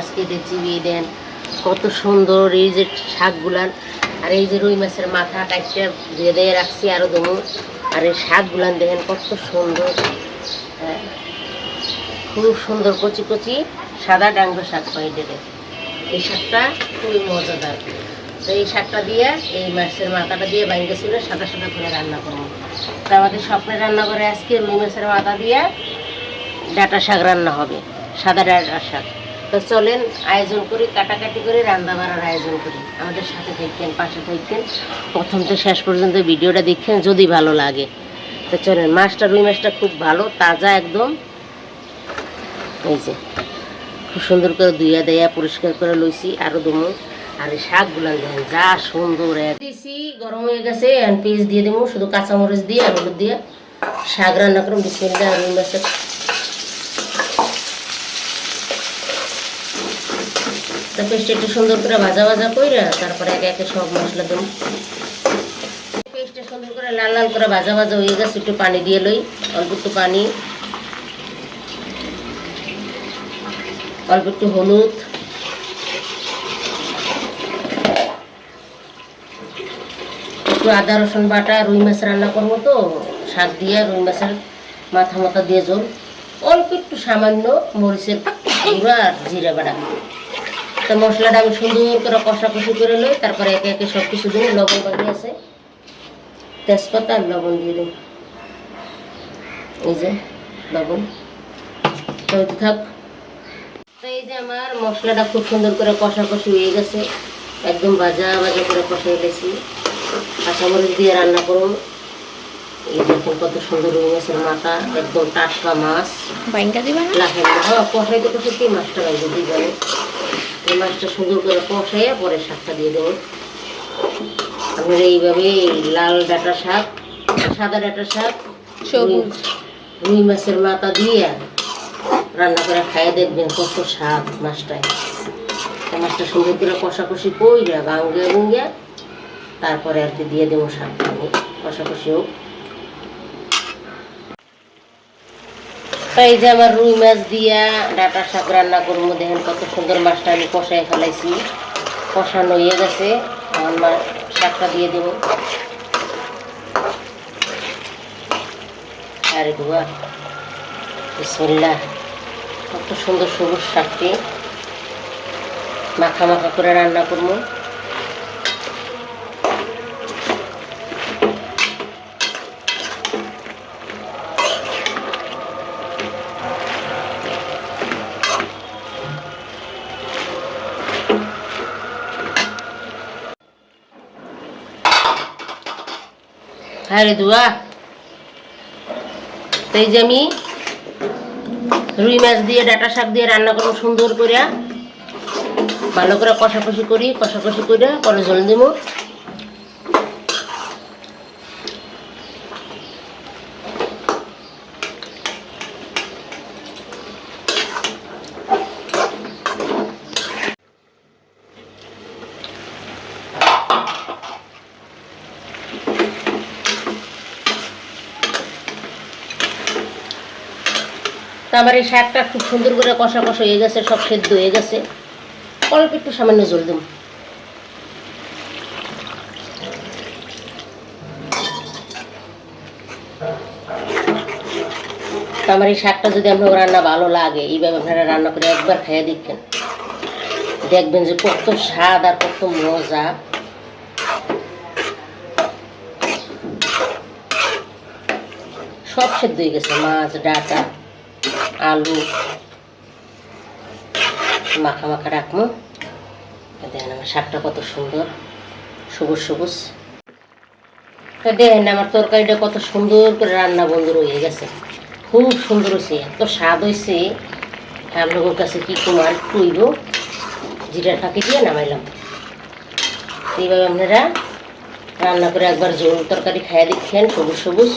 আজকে দেন, কত সুন্দর এই যে শাকগুলান, আর এই যে রুই মাছের মাথা কাটটা দিয়ে রাখছি আরও দমু আর এই শাকগুলান দেখেন কত সুন্দর হ্যাঁ খুব সুন্দর কচি কচি সাদা ডাঙ্গ শাক পাই দেবে এই শাকটা খুবই মজাদার। তো এই শাকটা দিয়ে, এই মাছের মাথাটা দিয়ে বাইঙ্গে ছিল, সাদা সাদা করে রান্না করব। তো আমাদের স্বপ্নে রান্না করে আজকে রুই মাছের মাথা দিয়ে ডাটা শাক রান্না হবে, সাদা ডাটা শাক। তো চলেন আয়োজন করি, কাটাকাটি করে, রান্না বাড়ার আয়োজন করি। আমাদের সাথে থাকতেন পাশে থাকতেন প্রথম তো শেষ পর্যন্ত ভিডিওটা দেখেন, যদি ভালো লাগে। তো চলেন, মাছটা, রুই মাছটা খুব ভালো, তাজা একদম। এই যে, খুব সুন্দর করে ধুইয়া দেয়া, পরিষ্কার করে লইছি, আরও দমু আর এই শাকগুলা দেখেন, যা সুন্দর দিছি, গরম হয়ে গেছে পেঁয়াজ দিয়ে দেবো, শুধু কাঁচামরিচ দিয়ে, আর হলুদ দিয়ে। শাক রান্না করুন, বিসমিল্লাহ, রুই মাছের পেস্টটা একটু সুন্দর করে ভাজা ভাজা কইরা তারপরে একে একে সব মশলা দেবো। পেস্টটা সুন্দর করে লাল লাল করে ভাজা ভাজা হয়ে গেছে, একটু পানি দিয়ে লই, অল্প একটু পানি। অল্প একটু হলুদ। একটু আদা, রসুন বাটা, রুই মাছ রান্না করব তো, শাক দিয়ে, রুই মাছের মাথা মাথা দিয়ে জল অল্প একটু সামান্য মরিচের গুঁড়া আর জিরা বাটা। তো মশলাটা আমি সুন্দর করে কষাকষি করে লই তারপরে একে একে সব কিছু দিয়ে লবণ বাকি আছে তেজপাতা আর লবণ দিয়ে দিই এই যে লবণ। তো থাক। তো এই যে আমার মশলাটা খুব সুন্দর করে কষাকষি হয়ে গেছে। একদম ভাজা ভাজা করে কষাই গেছি কাঁচামরিচ দিয়ে রান্না করুন এই দেখুন কত সুন্দর রুই মাছের মাথা। একদম টাটকা মাছ। না? লাফে হ্যাঁ কষাইতে কষাইতে মাছটা যাবে। এই মাছটা সুন্দর করে কষাইয়া পরে শাকটা দিয়ে দেবো। আপনারা এইভাবে লাল ডাটা শাক সাদা ডাটা শাক সবুজ। রুই মাছের মাথা দিয়ে রান্না করে খাইয়ে দেখবেন কত শাক মাছটায়। মাছটা সুন্দর করে কষাকষি কইরা ভাঙ্গে ভুঙ্গে তারপরে আর কি দিয়ে দেবো শাক। আমি কষাকষি হোক। এই যে আমার রুই মাছ দিয়া ডাটা শাক রান্না করব, দেখেন কত সুন্দর মাছটা আমি কষায় ফেলাইছি। কষানো হয়ে গেছে আমার মা শাকটা দিয়ে দেবো। আরে গুয়া, বিসমিল্লাহ, কত সুন্দর সবুজ শাকটি। মাখা মাখা করে রান্না করব। আরে দুয়া। তো এই যে আমি রুই মাছ দিয়ে, ডাটা শাক দিয়ে রান্না করব সুন্দর করে ভালো করে কষাকষি করি, কষাকষি করে পরে জল দিব। তো আমার এই শাকটা খুব সুন্দর করে কষা কষা হয়ে গেছে, সব সেদ্ধ হয়ে গেছে। অল্প একটু সামান্য জল দেবো। আমার এই শাকটা যদি আপনার রান্না ভালো লাগে, এইভাবে আপনারা রান্না করে একবার খাইয়ে দেখবেন দেখবেন যে কত স্বাদ আর কত মজা। সব সেদ্ধ হয়ে গেছে, মাছ, ডাটা। আলু মাখা মাখা রাখব। দেখেন আমার শাকটা কত সুন্দর, সবুজ সবুজ। দেখেন আমার তরকারিটা কত সুন্দর করে রান্না বন্ধুর হয়ে গেছে। খুব সুন্দর হয়েছে, এত স্বাদ হয়েছে। আপনাদের কাছে কি কুমার টুইব জিরার ফাঁকি দিয়ে নামাইলাম। এইভাবে আপনারা রান্না করে একবার জোল তরকারি খাইয়ে দেখছেন সবুজ সবুজ।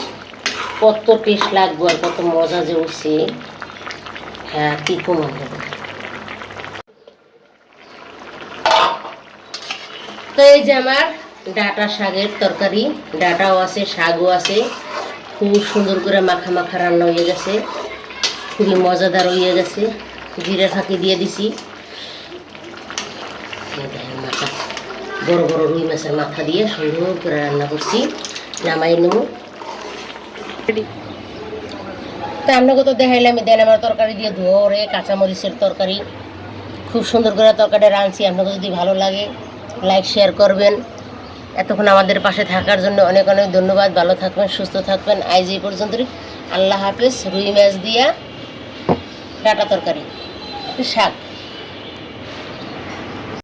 কত টেস্ট লাগবে আর কত মজা যে উঠছে। হ্যাঁ কি কমান তো এই যে আমার ডাটা শাকের তরকারি, ডাটাও আছে, শাকও আছে। খুব সুন্দর করে মাখা মাখা রান্না হয়ে গেছে। খুবই মজাদার হয়ে গেছে। জিরে ফাঁকি দিয়ে দিছি। মাথা, বড় বড় রুই মাছের মাথা দিয়ে সুন্দর করে রান্না করছি। নামাই নেব। তা আপনাকে তো দেখাইলাম দেন আমার তরকারি দিয়ে ধরে কাঁচামরিচের তরকারি। খুব সুন্দর করে তরকারিটা রাঁধছি আপনাকে যদি ভালো লাগে লাইক শেয়ার করবেন। এতক্ষণ আমাদের পাশে থাকার জন্য অনেক অনেক ধন্যবাদ। ভালো থাকবেন, সুস্থ থাকবেন। আইজ এই পর্যন্তই। আল্লাহ হাফেজ, রুই মাছ দিয়া, ডাটা তরকারি, শাক।